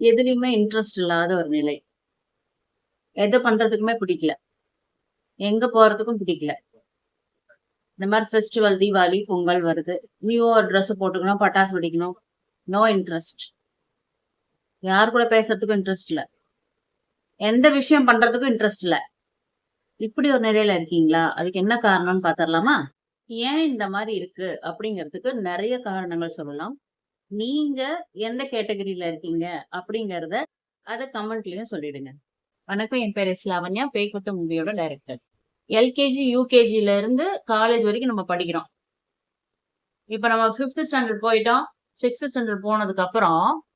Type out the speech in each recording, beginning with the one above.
எதுலேயுமே இன்ட்ரெஸ்ட் இல்லாத ஒரு நிலை. எதை பண்ணுறதுக்குமே பிடிக்கல. எங்கே போகிறதுக்கும் பிடிக்கல. இந்த மாதிரி ஃபெஸ்டிவல் தீபாவளி பொங்கல் வருது. நியூ ட்ரெஸ்ஸு போட்டுக்கணும் பட்டாசு வெடிக்கணும். நோ இன்ட்ரெஸ்ட் யார் கூட பேசுறதுக்கும் இன்ட்ரெஸ்ட் இல்லை. எந்த விஷயம் பண்ணுறதுக்கும் இன்ட்ரெஸ்ட் இல்லை. இப்படி ஒரு நிலையில இருக்கீங்களா? அதுக்கு என்ன காரணம்னு பாத்திரலாமா ஏன் இந்த மாதிரி இருக்கு? அப்படிங்கிறதுக்கு நிறைய காரணங்கள் சொல்லலாம். நீங்க எந்த கேட்டகரியில இருக்கீங்க அப்படிங்கறத அதை கமெண்ட்லயும் சொல்லிடுங்க. வணக்கம் என் பேர் எஸ் லாவண்யா பேய்குட்ட மூவியோட டைரக்டர். எல்கேஜி யூகேஜில இருந்து காலேஜ் வரைக்கும் நம்ம படிக்கிறோம். இப்ப நம்ம ஃபிஃப்த் ஸ்டாண்டர்ட் போயிட்டோம். சிக்ஸ்த் ஸ்டாண்டர்ட் போனதுக்கு அப்புறம்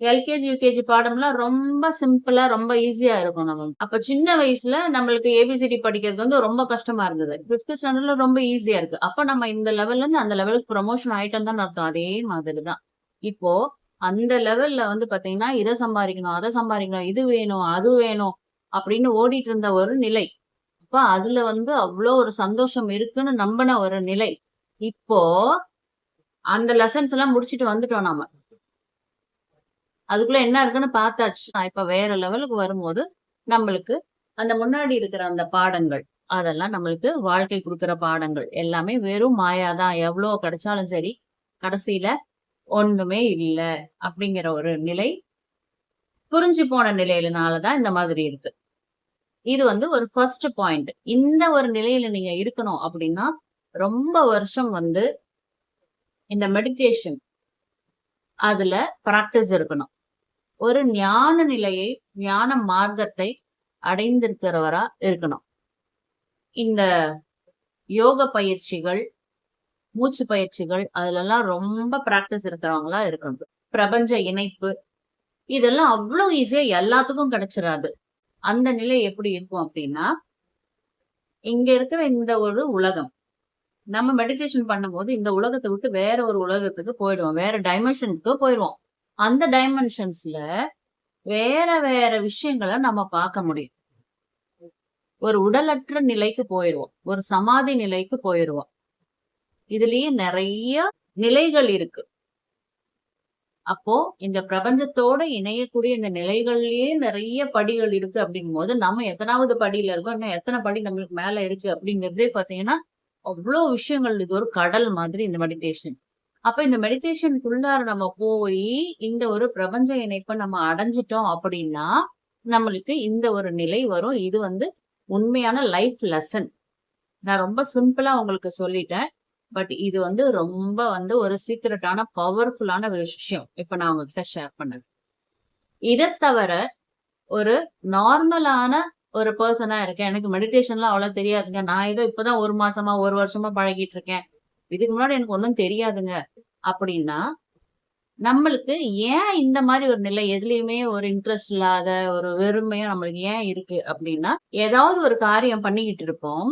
எல்கேஜி யூகேஜி பாடம்லாம் ரொம்ப சிம்பிளா ரொம்ப ஈஸியா இருக்கும் நம்ம. அப்ப சின்ன வயசுல நம்மளுக்கு ஏபிசிடி படிக்கிறது வந்து ரொம்ப கஷ்டமா இருந்தது. பிப்த் ஸ்டாண்டர்ட்ல ரொம்ப ஈஸியா இருக்கு. அப்ப நம்ம இந்த லெவல்ல இருந்து அந்த லெவலுக்கு ப்ரொமோஷன் ஆயிட்டோம் தான் அர்த்தம். அதே மாதிரி தான். இப்போ அந்த லெவல்ல வந்து பாத்தீங்கன்னா இதை சம்பாதிக்கணும் அதை சம்பாதிக்கணும் இது வேணும் அது வேணும் அப்படின்னு ஓடிட்டு இருந்த ஒரு நிலை. அப்ப அதுல வந்து அவ்வளோ ஒரு சந்தோஷம் இருக்குன்னு நம்பின ஒரு நிலை. இப்போ அந்த லெசன்ஸ் எல்லாம் முடிச்சிட்டு வந்துட்டோம் நாம. அதுக்குள்ள என்ன இருக்குன்னு பார்த்தாச்சு. நான் இப்ப வேற லெவலுக்கு வரும்போது நம்மளுக்கு அந்த முன்னாடி இருக்கிற அந்த பாடங்கள் அதெல்லாம் நம்மளுக்கு வாழ்க்கை கொடுக்குற பாடங்கள் எல்லாமே வெறும் மாயாதான். எவ்வளோ கிடைச்சாலும் சரி கடைசியில ஒண்ணுமே இல்லை அப்படிங்கிற ஒரு நிலை புரிஞ்சு போன நிலையிலனாலதான் இந்த மாதிரி இருக்கு. இது வந்து ஒரு ஃபர்ஸ்ட் பாயிண்ட் இந்த ஒரு நிலையில நீங்க இருக்கணும் அப்படின்னா ரொம்ப வருஷம் வந்து இந்த மெடிடேஷன் அதுல ப்ராக்டிஸ் இருக்கணும். ஒரு ஞான நிலையை ஞான மார்க்கத்தை அடைந்திருக்கிறவரா இருக்கணும். இந்த யோக பயிற்சிகள் மூச்சு பயிற்சிகள் அதுலலாம் ரொம்ப பிராக்டிஸ் இருக்கிறவங்களா இருக்கணும். பிரபஞ்ச இணைப்பு இதெல்லாம் அவ்வளவு ஈஸியா எல்லாத்துக்கும் கிடைச்சிடாது அந்த நிலை எப்படி இருக்கும் அப்படின்னா இங்க இருக்கிற இந்த ஒரு உலகம் நம்ம மெடிடேஷன் பண்ணும்போது இந்த உலகத்தை விட்டு வேற ஒரு உலகத்துக்கு போயிடுவோம். வேற டைமென்ஷனுக்கு போயிடுவோம். அந்த டைமென்ஷன்ஸ்ல வேற வேற விஷயங்களை நம்ம பார்க்க முடியும். ஒரு உடலற்ற நிலைக்கு போயிடுவோம் ஒரு சமாதி நிலைக்கு போயிடுவோம் இதுலயே நிறைய நிலைகள் இருக்கு. அப்போ இந்த பிரபஞ்சத்தோட இணையக்கூடிய இந்த நிலைகள்லயே நிறைய படிகள் இருக்கு அப்படிங்கும் போது நம்ம எத்தனாவது படியில இருக்கோம் இன்னும் எத்தனை படி நம்மளுக்கு மேல இருக்கு அப்படிங்கிறதே பாத்தீங்கன்னா அவ்வளோ விஷயங்கள். இது ஒரு கடல் மாதிரி இந்த மெடிடேஷன் அப்ப இந்த மெடிடேஷனுக்குள்ளார நம்ம போய் இந்த ஒரு பிரபஞ்ச இணைப்பை நம்ம அடைஞ்சிட்டோம் அப்படின்னா நம்மளுக்கு இந்த ஒரு நிலை வரும். இது வந்து உண்மையான லைஃப் லெசன் நான் ரொம்ப சிம்பிளா உங்களுக்கு சொல்லிட்டேன். பட் இது வந்து ரொம்ப வந்து ஒரு சீக்கிரட்டான பவர்ஃபுல்லான ஒரு விஷயம். இப்ப நான் உங்ககிட்ட ஷேர் பண்ணது இதை தவிர ஒரு நார்மலான ஒரு பர்சனா இருக்கேன். எனக்கு மெடிடேஷன்லாம் அவ்வளவு தெரியாதுங்க. நான் ஏதோ இப்பதான் ஒரு மாசமா ஒரு வருஷமா பழகிட்டு இருக்கேன். இதுக்கு முன்னாடி எனக்கு ஒன்றும் தெரியாதுங்க. அப்படின்னா நம்மளுக்கு ஏன் இந்த மாதிரி ஒரு நிலை எதுலையுமே ஒரு இன்ட்ரெஸ்ட் இல்லாத ஒரு வெறுமையும் நம்மளுக்கு ஏன் இருக்கு அப்படின்னா ஏதாவது ஒரு காரியம் பண்ணிக்கிட்டு இருப்போம்.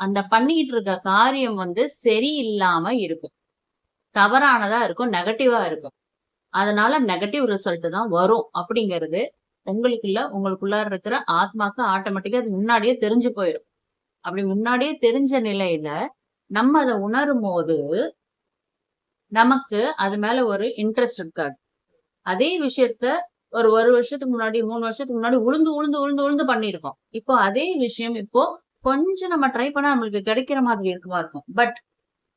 அந்த பண்ணிக்கிட்டு இருக்க காரியம் வந்து சரியில்லாம இருக்கும். தவறானதா இருக்கும் நெகட்டிவா இருக்கும். அதனால நெகட்டிவ் ரிசல்ட் தான் வரும் அப்படிங்கிறது உங்களுக்குள்ள உங்களுக்குள்ள இருக்கிற ஆத்மாக்கு ஆட்டோமேட்டிக்கா அது முன்னாடியே தெரிஞ்சு போயிடும் அப்படி முன்னாடியே தெரிஞ்ச நிலையில நம்ம அதை உணரும் போது நமக்கு அது மேல ஒரு இன்ட்ரெஸ்ட் இருக்காது. அதே விஷயத்த ஒரு ஒரு வருஷத்துக்கு முன்னாடி மூணு வருஷத்துக்கு முன்னாடி உளுந்து உளுந்து உளுந்து உளுந்து பண்ணியிருக்கோம். இப்போ அதே விஷயம் இப்போ கொஞ்சம் நம்ம ட்ரை பண்ணா நம்மளுக்கு கிடைக்கிற மாதிரி இருக்குமா இருக்கும். பட்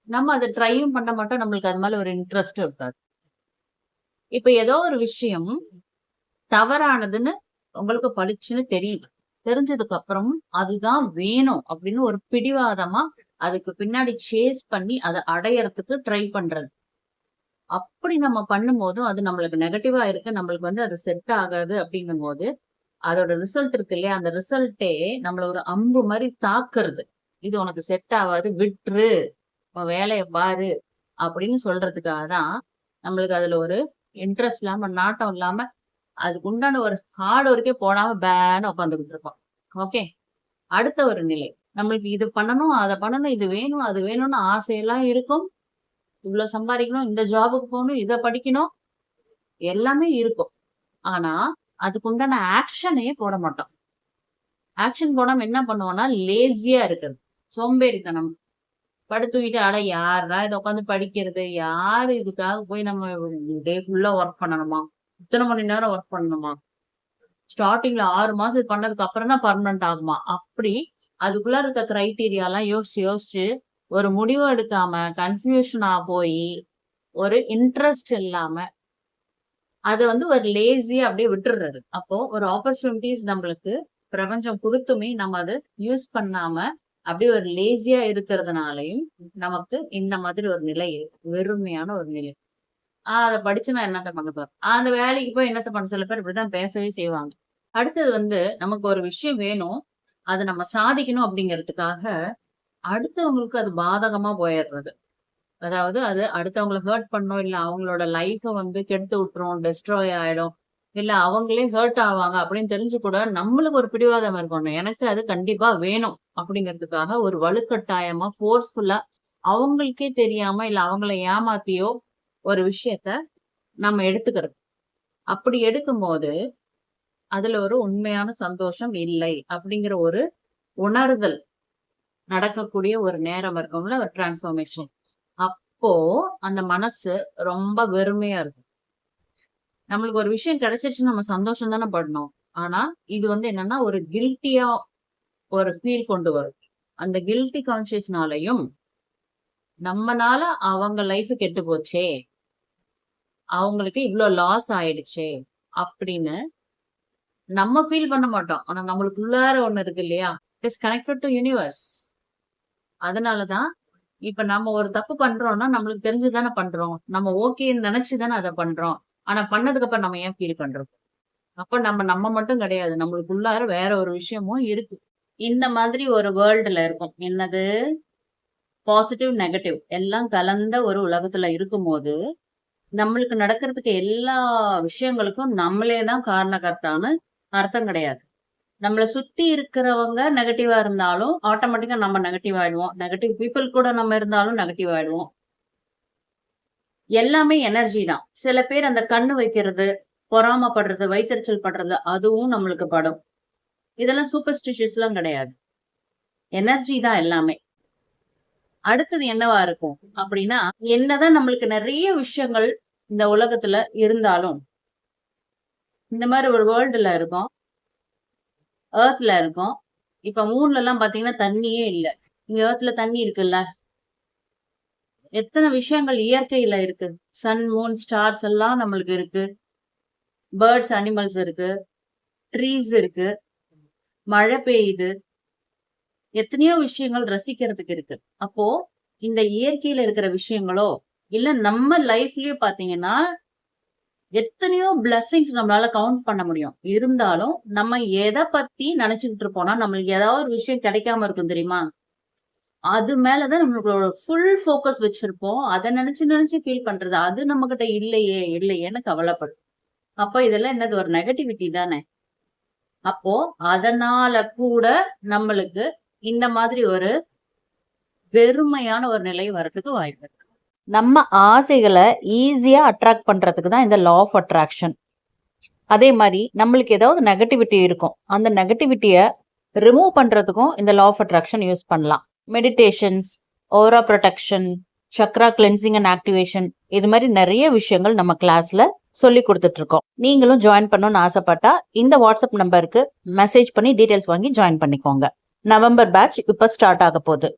நம்ம அதை ட்ரையும் பண்ண மாட்டோம். நம்மளுக்கு அது மேல ஒரு இன்ட்ரெஸ்டும் இருக்காது. இப்ப ஏதோ ஒரு விஷயம் தவறானதுன்னு உங்களுக்கு பளிச்சுன்னு தெரியுது தெரிஞ்சதுக்கு அப்புறம் அதுதான் வேணும் அப்படின்னு ஒரு பிடிவாதமா அதுக்கு பின்னாடி சேஸ் பண்ணி அதை அடையறதுக்கு ட்ரை பண்றது. அப்படி நம்ம பண்ணும்போதும் அது நம்மளுக்கு நெகட்டிவா இருக்கு நம்மளுக்கு வந்து அது செட் ஆகாது அப்படிங்கும் போது அதோட ரிசல்ட் இருக்கு இல்லையா? அந்த ரிசல்ட்டே நம்மள ஒரு அம்பு மாதிரி தாக்குறது. இது உனக்கு செட் ஆகாது விட்டுரு. வேலையை பாரு அப்படின்னு சொல்றதுக்காக தான் நம்மளுக்கு அதுல ஒரு இன்ட்ரெஸ்ட் இல்லாம நாட்டம் இல்லாம அதுக்கு உண்டான ஒரு ஹார்ட் ஒர்க்கே போடாம பேன்னு உட்காந்துக்கிட்டு இருப்போம். ஓகே அடுத்த ஒரு நிலை. நம்மளுக்கு இது பண்ணணும் அதை பண்ணணும் இது வேணும் அது வேணும்னு ஆசையெல்லாம் இருக்கும். இவ்வளவு சம்பாதிக்கணும் இந்த ஜாபுக்கு போகணும் இதை படிக்கணும். எல்லாமே இருக்கும். ஆனா அதுக்கு உண்டான ஆக்ஷனே போட மாட்டோம். ஆக்ஷன் போடாம என்ன பண்ணுவோம்னா லேசியா இருக்கிறது. சோம்பேறித்தனம். படுத்துக்கிட்டு அட யாரா இதை உட்காந்து படிக்கிறது? யாரு இதுக்காக போய் நம்ம டே ஃபுல்லா ஒர்க் பண்ணணுமா? இத்தனை மணி நேரம் ஒர்க் பண்ணணுமா? ஸ்டார்டிங்ல ஆறு மாசம் பண்ணதுக்கு அப்புறம் தான் பர்மனன்ட் ஆகுமா? அப்படி அதுக்குள்ள இருக்க கிரைட்டீரியா யோசிச்சு யோசிச்சு ஒரு முடிவு எடுக்காம கன்ஃபியூஷனா போய் ஒரு இன்ட்ரெஸ்ட் இல்லாம அதை வந்து ஒரு லேசி அப்படியே விட்டுடுறது அப்போ ஒரு ஆப்பர்ச்சுனிட்டிஸ் நம்மளுக்கு பிரபஞ்சம் கொடுத்துமே நம்ம அதை யூஸ் பண்ணாம அப்படியே ஒரு லேசியா இருக்கிறதுனாலையும் நமக்கு இந்த மாதிரி ஒரு நிலை வெறுமையான ஒரு நிலை. ஆஹ் அதை படிச்சு நான் என்னத்த பண்ண போறேன்? அந்த வேலைக்கு போய் என்னத்த பண்ண? சில பேர் இப்படிதான் பேசவே செய்வாங்க. அடுத்தது வந்து நமக்கு ஒரு விஷயம் வேணும். அதை நம்ம சாதிக்கணும் அப்படிங்கிறதுக்காக அடுத்தவங்களுக்கு அது பாதகமா போயிடுறது. அதாவது அது அடுத்தவங்களை ஹர்ட் பண்ணோம் இல்லை அவங்களோட லைஃப்பை வந்து கெடுத்து விட்டுரும் டெஸ்ட்ராய் ஆயிடும் இல்லை அவங்களே ஹர்ட் ஆவாங்க அப்படின்னு தெரிஞ்சு கூட நம்மளுக்கு ஒரு பிடிவாதம் இருக்கணும். எனக்கு அது கண்டிப்பா வேணும் அப்படிங்கிறதுக்காக ஒரு வலுக்கட்டாயமா ஃபோர்ஸ்ஃபுல்லா அவங்களுக்கே தெரியாம இல்லை அவங்கள ஏமாத்தியோ ஒரு விஷயத்த நம்ம எடுத்துக்கிறது. அப்படி எடுக்கும்போது அதுல ஒரு உண்மையான சந்தோஷம் இல்லை அப்படிங்கிற ஒரு உணர்தல் நடக்கக்கூடிய ஒரு நேரம் இருக்கும்ல ஒரு டிரான்ஸ்ஃபர்மேஷன் அப்போ அந்த மனசு ரொம்ப வெறுமையா இருக்கும். நம்மளுக்கு ஒரு விஷயம் கிடைச்சிருச்சு நம்ம சந்தோஷம் தானே படணும். ஆனா இது வந்து என்னன்னா ஒரு கில்ட்டியா ஒரு ஃபீல் கொண்டு வரும். அந்த கில்ட்டி கான்சியஸ்னாலையும் நம்மனால அவங்க லைஃப் கெட்டு போச்சே அவங்களுக்கு இவ்வளோ லாஸ் ஆயிடுச்சே அப்படின்னு நம்ம ஃபீல் பண்ண மாட்டோம். ஆனா நம்மளுக்குள்ளார ஒண்ணு இருக்கு இல்லையா? It is connected to universe அதனாலதான் இப்ப நம்ம ஒரு தப்பு பண்றோம்னா நம்மளுக்கு தெரிஞ்சுதானே பண்றோம். நம்ம ஓகேன்னு நினைச்சுதானே அதை பண்றோம். ஆனா பண்ணதுக்கு அப்புறம் நம்ம ஏன் ஃபீல் பண்றோம்? அப்ப நம்ம நம்ம மட்டும் கிடையாது. நம்மளுக்குள்ளார வேற ஒரு விஷயமும் இருக்கு. இந்த மாதிரி ஒரு வேர்ல்டுல இருக்கும். என்னது? பாசிட்டிவ் நெகட்டிவ் எல்லாம் கலந்த ஒரு உலகத்துல இருக்கும்போது நம்மளுக்கு நடக்கிறதுக்கு எல்லா விஷயங்களுக்கும் நம்மளே தான் காரணகர்த்தான்னு அர்த்தம் கிடையாது. நம்மளை சுத்தி இருக்கிறவங்க நெகட்டிவா இருந்தாலும் ஆட்டோமேட்டிக்கா நம்ம நெகட்டிவ் ஆயிடுவோம். நெகட்டிவ் பீப்புள் கூட நம்ம இருந்தாலும் நெகட்டிவ் ஆயிடுவோம். எல்லாமே எனர்ஜி தான். சில பேர் அந்த கண்ணு வைக்கிறது பொறாமப்படுறது வைத்தறிச்சல் படுறது அதுவும் நம்மளுக்கு படும். இதெல்லாம் சூப்பர்ஸ்டிஷியஸ்லாம் கிடையாது. எனர்ஜி தான் எல்லாமே. அடுத்தது என்னவா இருக்கும் அப்படின்னா என்னதான் நம்மளுக்கு நிறைய விஷயங்கள் இந்த உலகத்துல இருந்தாலும் இந்த மாதிரி ஒரு வேர்ல்டுல இருக்கோம். ஏர்த்ல இருக்கோம். இப்ப மூணுல எல்லாம் பாத்தீங்கன்னா தண்ணியே இல்லை. இங்க ஏர்த்ல தண்ணி இருக்குல்ல? எத்தனை விஷயங்கள் இயற்கையில இருக்கு? சன் மூன் ஸ்டார்ஸ் எல்லாம் நம்மளுக்கு இருக்கு. பேர்ட்ஸ் அனிமல்ஸ் இருக்கு. ட்ரீஸ் இருக்கு. மழை பெய்யுது. எத்தனையோ விஷயங்கள் ரசிக்கிறதுக்கு இருக்கு. அப்போ இந்த இயற்கையில இருக்கிற விஷயங்களோ இல்ல நம்ம லைஃப்லயே பாத்தீங்கன்னா எத்தனையோ பிளஸ்ஸிங்ஸ் நம்மளால கவுண்ட் பண்ண முடியும். இருந்தாலும் நம்ம எதை பத்தி நினைச்சுக்கிட்டு இருப்போம்னா நம்மளுக்கு ஏதாவது ஒரு விஷயம் கிடைக்காம இருக்கும் தெரியுமா? அது மேலதான் நம்மளோட ஃபுல் ஃபோக்கஸ் வச்சிருப்போம். அதை நினைச்சு நினைச்சு ஃபீல் பண்றது அது நம்ம கிட்ட இல்லையே இல்லையேன்னு கவலைப்படும். அப்போ இதெல்லாம் என்னது? ஒரு நெகட்டிவிட்டி தானே. அப்போ அதனால கூட நம்மளுக்கு இந்த மாதிரி ஒரு வெறுமையான ஒரு நிலை வரதுக்கு வாய்ப்பு நம்ம ஆசைகளை ஈஸியாக அட்ராக்ட் பண்ணுறதுக்கு தான் இந்த லா ஆஃப் அட்ராக்ஷன் அதே மாதிரி நம்மளுக்கு ஏதாவது நெகட்டிவிட்டி இருக்கும். அந்த நெகட்டிவிட்டியை ரிமூவ் பண்ணுறதுக்கும் இந்த லா ஆஃப் அட்ராக்ஷன் யூஸ் பண்ணலாம். Meditations aura protection chakra cleansing and activation இது மாதிரி நிறைய விஷயங்கள் நம்ம கிளாஸ்ல சொல்லி கொடுத்துட்டு இருக்கோம். நீங்களும் ஜாயின் பண்ணணும்னு ஆசைப்பட்டா இந்த வாட்ஸ்அப் நம்பருக்கு மெசேஜ் பண்ணி டீடைல்ஸ் வாங்கி ஜாயின் பண்ணிக்கோங்க. நவம்பர் பேட்ச் இப்போ ஸ்டார்ட் ஆக போகுது.